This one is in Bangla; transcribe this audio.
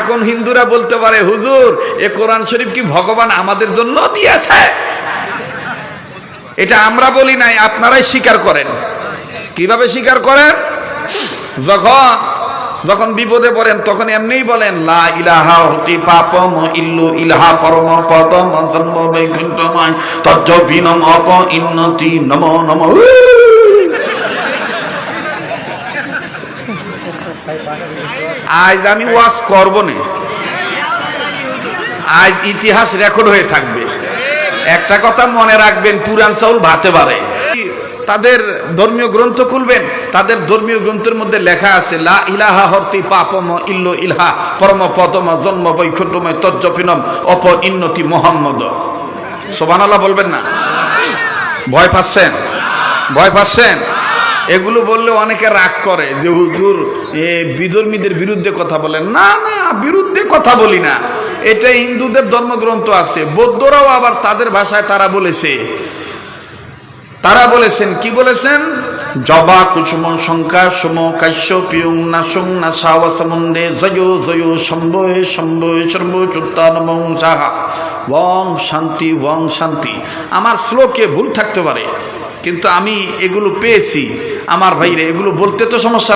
এখন হিন্দুরা বলতে পারে, হুজুর, এ কোরআন শরীফ কি ভগবান আমাদের জন্য দিয়েছে? এটা আমরা বলি নাই, আপনারাই স্বীকার করেন। কীভাবে স্বীকার করেন? যখন যখন বিপদে পড়েন, তখন এমনিই বলেন, লা ইলাহা হতি পাপম ইল্লু ইলাহা পরম পদম জন্ম বৈকুণ্ঠময় তজ্জ বিনম অপ ইন্নতি নম নম। আজ আমি ওয়াজ করব না। আজ ইতিহাস রেকর্ড হয়ে থাকবে। একটা কথা মনে রাখবেন, পুরান চাউল ভাতে পারে। তাদের ধর্মীয় গ্রন্থ খুলবেন, তাদের ধর্মীয় গ্রন্থের মধ্যে লেখা আছে, লা ইলাহা হর্তি পাপম ইল্লো ইলহা, পরম পদম জন্ম বৈকুণ্ঠময় তজ্জপিনম অপ ইন্নতি মোহাম্মদ। সোবানাল্লাহ বলবেন না? ভয় পাচ্ছেন? ভয় পাচ্ছেন? এগুলো বললে অনেকে রাগ করে যে, হুজুর, এ বিধর্মীদের বিরুদ্ধে কথা বলেন। না না, বিরুদ্ধে কথা বলি না। এটা হিন্দুদের ধর্মগ্রন্থ আছে। বৌদ্ধরাও আবার তাদের ভাষায় তারা বলেছে। তারা বলেছেন, কি বলেছেন? জবা কুসুম শঙ্কা সম কাশ্য পিয়ং না সং না সাওয়াসমুন্ডে জয় জয় শম্ভয় শম্ভয় সর্ব চুত্তানমং সাহা। ওং শান্তি ওং শান্তি। আমার শ্লোকে ভুল থাকতে পারে, কিন্তু আমি এগুলো পেয়েছি। আমার ভাইরে এগুলো বলতে তো সমস্যা